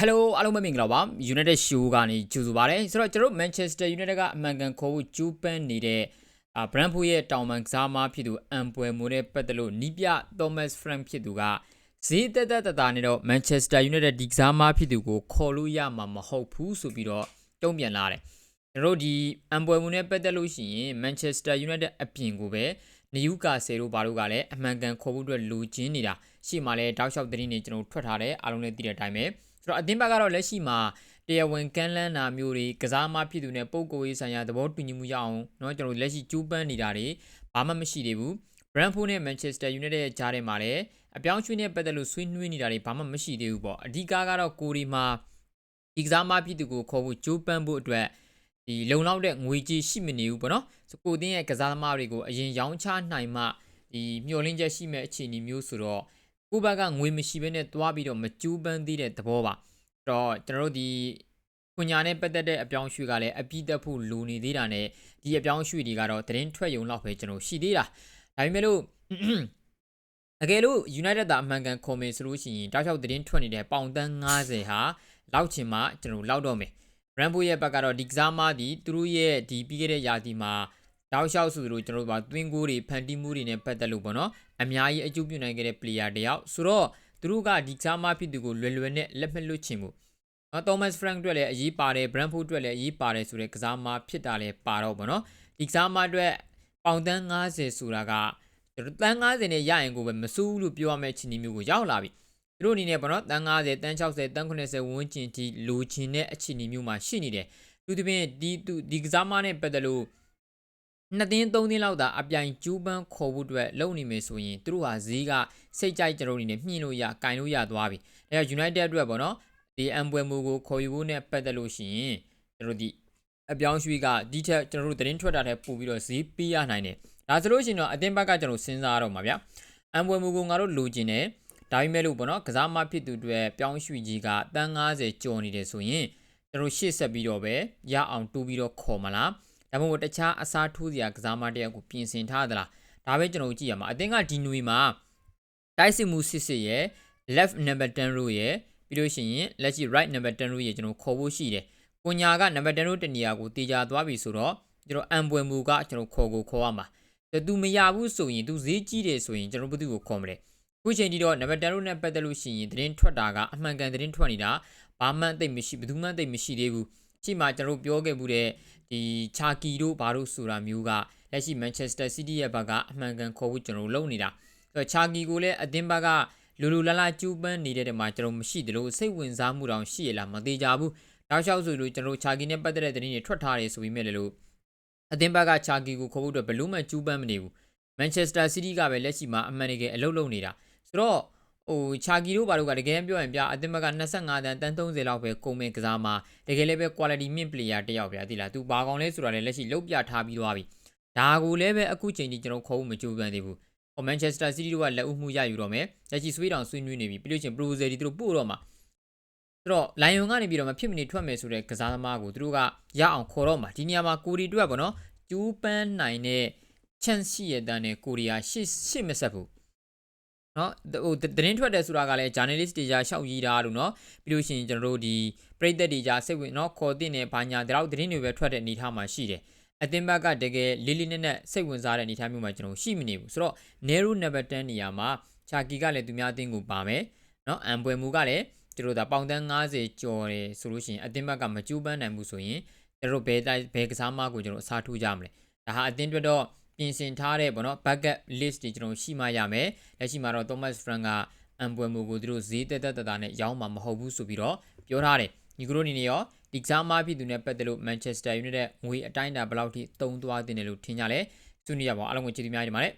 Hello အားလုံးပဲမင်္ဂလာပါ United Show ကနေကြိုဆိုပါရစေဆိုတော့ကျွန်တော်တို့ Manchester United ကအမှန်ကန်ခေါ်ဖို့ကြိုးပမ်းနေတဲ့အာ Brentford ရဲ့တောင်ပန်ကစားမဖြစ်သူအမ်ပွယ်မိုနဲ့ပတ်သက်လို့နီးပြ Thomas Frank ဖြစ်သူကဈေးတက်တက်တတာနဲ့တော့ Manchester United ဒီကစားမဖြစ်သူကိုခေါ်လို့ရမှာမဟုတ်ဘူးဆိုပြီးတော့တုံ့ပြန်လာတယ်ကျွန်တော်တို့ဒီအမ်ပွယ်မိုနဲ့ပတ်သက်လို့ရှိရင် Manchester United အပြင်ကိုပဲနယူကာဆယ်တို့ဘာတို့ကလည်းအမှန်ကန်ခေါ်ဖို့အတွက်လိုချင်နေတာရှေ့မှာလည်းတောက်လျှောက်သတင်းတွေကျွန်တော်ထွက်ထားတယ်အားလုံးလည်းသိတဲ့အတိုင်းပဲ ဆိုတော့အသင်းဘက်ကတော့လက်ရှိမှာတရားဝင်ကမ်းလှမ်းတာမျိုးတွေကစားမဖြစ်သူနဲ့ပုံကိုရေးဆိုင်ရာသဘောတူညီမှုရအောင်เนาะကျွန်တော်လက်ရှိကြိုးပမ်းနေတာတွေဘာမှမရှိသေးဘူး Brentford နဲ့ Manchester United ရဲ့ကြားထဲမှာလည်းအပြောင်းရွှေ့နဲ့ပတ်သက်လို့ဆွေးနွေးနေတာတွေဘာမှမရှိသေးဘူးပေါ့အဓိကကတော့ကိုရီမှာဒီကစားမဖြစ်သူကိုခေါ်ဖို့ကြိုးပမ်းဖို့အတွက်ဒီလုံလောက်တဲ့ငွေကြေးရှိမနေဘူးပေါ့နော်ဆိုကိုတင်းရဲ့ကစားသမားတွေကိုအရင်ရောင်းချနိုင်မှဒီမျောလင်းချက်ရှိမဲ့အခြေအနေမျိုးဆိုတော့ ကိုဘက်ကငွေမရှိဘဲနဲ့တွားပြီးတော့မကြိုးပမ်းသေးတဲ့သဘောပါတော့ကျွန်တော်တို့ဒီကွန်ညာနဲ့ပတ်သက်တဲ့အပြောင်းရွှေ့ကလည်းအပြည့်တက်ဖို့လိုနေသေးတာနဲ့ဒီအပြောင်းရွှေ့တွေကတော့သတင်းထွက်ရုံလောက်ပဲကျွန်တော်ရှိသေးတာဒါပေမဲ့လို့အကယ်လို့ United သားအမှန်ကန်ခေါ်မယ်ဆိုလို့ရှိရင်တောက်လျှောက်သတင်းထွက်နေတဲ့ပေါင်တန်း90ဟာလောက်ချင်မှကျွန်တော်လောက်တော့မယ် Rambo ရဲ့ဘက်ကတော့ဒီကစားမသည်သူတို့ရဲ့ဒီပြီးခဲ့တဲ့ရာသီမှာ တောက်လျှောက်ဆိုသလိုကျွန်တော်တို့ကသွင်းကိုတွေဖန်တီးမှုတွေနဲ့ပတ်သက်လို့ပေါ့နော်အများကြီးအကျိုးပြုနိုင်ခဲ့တဲ့ player တယောက်ဆိုတော့သူတို့ကဒီကစားမဖြစ်သူကိုလွယ်လွယ်နဲ့လက်မလွတ်ချင်ဘူးနော် Thomas Frank အတွက်လည်းအရေးပါတယ် Brentford အတွက်လည်းအရေးပါတယ်ဆိုတဲ့ကစားမဖြစ်တာလည်းပါတော့ပေါ့နော်ဒီကစားမအတွက်ပေါင်တန်း90ဆိုတာကကျွန်တော်တန်း90နဲ့ရရင်ကိုပဲမစိုးဘူးလို့ပြောရမယ့်အခြေအနေမျိုးကိုရောက်လာပြီသူတို့အနေနဲ့ပေါ့နော်တန်း90တန်း60တန်း80ဝန်းကျင်ထိလိုချင်တဲ့အခြေအနေမျိုးမှာရှိနေတယ်သူတပင်းဒီဒီကစားမနဲ့ပတ်သက်လို့ နှစ်သိန်းသုံးသိန်းလောက်သာအပြိုင်ကျူးပန်းခေါ်ဖို့အတွက်လုပ်နေမယ်ဆိုရင်သူတို့ဟာဈေးကစိတ်ကြိုက်ကြတို့အနေနဲ့မြှင့်လို့ရကင်လို့ရသွားပြီအဲတော့ United အတွက်ပေါ့နော်ဒီအမ်ပွဲမူကိုခေါ်ယူဖို့နဲ့ပတ်သက်လို့ရှိရင်ကျွန်တော်ဒီအပြောင်းရွှေ့ကဒီထက်ကျွန်တော်တို့သတင်းထွက်တာထက်ပိုပြီးတော့ဈေးပေးရနိုင်တယ်ဒါဆိုလို့ရှိရင်တော့အတင်းဘက်ကကျွန်တော်စဉ်းစားရတော့မှာဗျအမ်ပွဲမူကိုငါတို့လိုချင်တယ်ဒါပေမဲ့လို့ပေါ့နော်ကစားမဖြစ်သူတွေပြောင်းရွှေ့ကြီးကတန်း90ကျော်နေတယ်ဆိုရင်ကျွန်တော်ရှေ့ဆက်ပြီးတော့ပဲရအောင်တူပြီးတော့ခေါ်မလား ဒါမှမဟုတ်တခြားအစားထိုးစရာကစားမတယောက်ကိုပြင်ဆင်ထားသလားဒါပဲကျွန်တော်ကြည့်ရမှာအသင်းကဒီနွေမှာတိုက်စစ်မှုစစ်စစ်ရဲ့ left number 10 row ရဲ့ပြီးလို့ရှိရင်လက်ရှိ right number 10 row ရဲ့ကျွန်တော်ခေါ်ဖို့ရှိတယ်။ကိုညာက number 10 row တနေရာကိုတေချာသွားပြီဆိုတော့ကျွန်တော်အံပွဲမူကကျွန်တော်ခေါ်ကိုခေါ်ရမှာ။ဒါသူမရဘူးဆိုရင်သူဈေးကြီးတယ်ဆိုရင်ကျွန်တော်ဘယ်သူကိုခေါ်မလဲ။ခုချိန်ဒီတော့ number 10 row နဲ့ပတ်သက်လို့ရှိရင်သတင်းထွက်တာကအမှန်ကန်သတင်းထွက်နေတာဘာမှသိမရှိဘယ်သူမှသိမရှိသေးဘူး။ ချိန်မှာကျွန်တော်ပြောခဲ့မှုတဲ့ဒီချာကီတို့ဘာတို့ဆိုတာမျိုးကလက်ရှိ Manchester City ရဲ့ဘက်ကအမှန်ကန်ခေါ်ဖို့ကျွန်တော်လုပ်နေတာ။ဆိုတော့ချာကီကိုလည်းအသင်းဘက်ကလူလူလာလာကျူးပန်းနေတဲ့တမှာကျွန်တော်မရှိတယ်လို့စိတ်ဝင်စားမှုတောင်ရှိရလားမသေးကြဘူး။တောက်လျှောက်ဆိုလို့ကျွန်တော်ချာကီနဲ့ပတ်သက်တဲ့သတင်းတွေထွက်ထားတယ်ဆိုပြီးမြဲလေလို့အသင်းဘက်ကချာကီကိုခေါ်ဖို့အတွက်ဘလို့မှကျူးပန်းမနေဘူး။ Manchester City ကပဲလက်ရှိမှာအမှန်တကယ်အလုပ်လုပ်နေတာ။ဆိုတော့ ဟိုချာကီတို့ဘာလို့ကတကယ်ပြောရင်ပြအသင်းဘက်က25တန်းတန်း30လောက်ပဲကုန်မဲ့ကစားမှာတကယ်လည်းပဲ quality mint player တယောက်ဗျာသိလား။ तू ဘာကောင်လဲဆိုတာလည်းလက်ရှိလုတ်ပြထားပြီးသွားပြီ။ဒါကိုလည်းပဲအခုချိန်ကြီးကျွန်တော်ခေါ်ဖို့မကြိုးပမ်းသေးဘူး။ဟို Manchester City တို့ကလက်ဦးမှုရယူတော့မယ်။လက်ရှိဆွေးတောင်ဆွေးနွေးနေပြီ။ပြီးလို့ချင်း Proposal တွေသူတို့ပို့တော့မှာ။ဆိုတော့ Lion ကနေပြီးတော့မဖြစ်မနေထွက်မယ်ဆိုတဲ့ကစားသမားကိုသူတို့ကရအောင်ခေါ်တော့မှာ။ဒီနေရာမှာကိုရီတွက်ပေါ့နော်။ကျူးပန်းနိုင်တဲ့ chance ရှိရတဲ့နဲ့ကိုရီးယားရှစ်ရှစ်မဆက်ဘူး။ နော်ဟိုသတင်းထွက်တယ်ဆိုတာကလည်း journalist တွေကြားရှောက်ရေးတာလို့နော်ပြီးလို့ရှိရင်ကျွန်တော်တို့ဒီပရိသတ်တွေကြားစိတ်ဝင်နော်ခေါ်တင်နေဘာညာတလောက်သတင်းတွေပဲထွက်တဲ့အနေအထားမှာရှိတယ်အသင်းဘက်ကတကယ်လေးလေးနက်နက်စိတ်ဝင်စားတဲ့အနေအထားမျိုးမှာကျွန်တော်ရှိမနေဘူးဆိုတော့ narrow number 10နေရာမှာချာကီကလည်းသူများအသင်းကိုပါမယ်နော်အမ်ပွဲမူကလည်းသူတို့ဒါပေါင်တန်း90ကျော်တယ်ဆိုလို့ရှိရင်အသင်းဘက်ကမကြိုးပမ်းနိုင်ဘူးဆိုရင်ကျွန်တော်ဘယ်တိုင်းဘယ်ကစားမကိုကျွန်တော်အစားထိုးကြမလဲဒါဟာအသင်းအတွက်တော့ ပြင်ဆင်ထားတဲ့ပေါ့နော် bucket list တွေကျွန်တော်ရှိမှရမယ်လက်ရှိမှာတော့ Thomas Frank ကအမ်ပွဲမူကိုသူတို့ဈေးတက်တက်တာနဲ့ရောင်းမှာမဟုတ်ဘူးဆိုပြီးတော့ပြောထားတယ်ညီကတို့အနေနဲ့ရောဒီကစားမဖြစ်သူနဲ့ပတ်သက်လို့ Manchester United ငွေအတိုင်းအတာဘယ်လောက်ထိတုံးသွားတင်တယ်လို့ထင်ကြလဲဆွေးနွေးရပါအောင်အားလုံးကိုကျေးဇူးများတင်ပါတယ်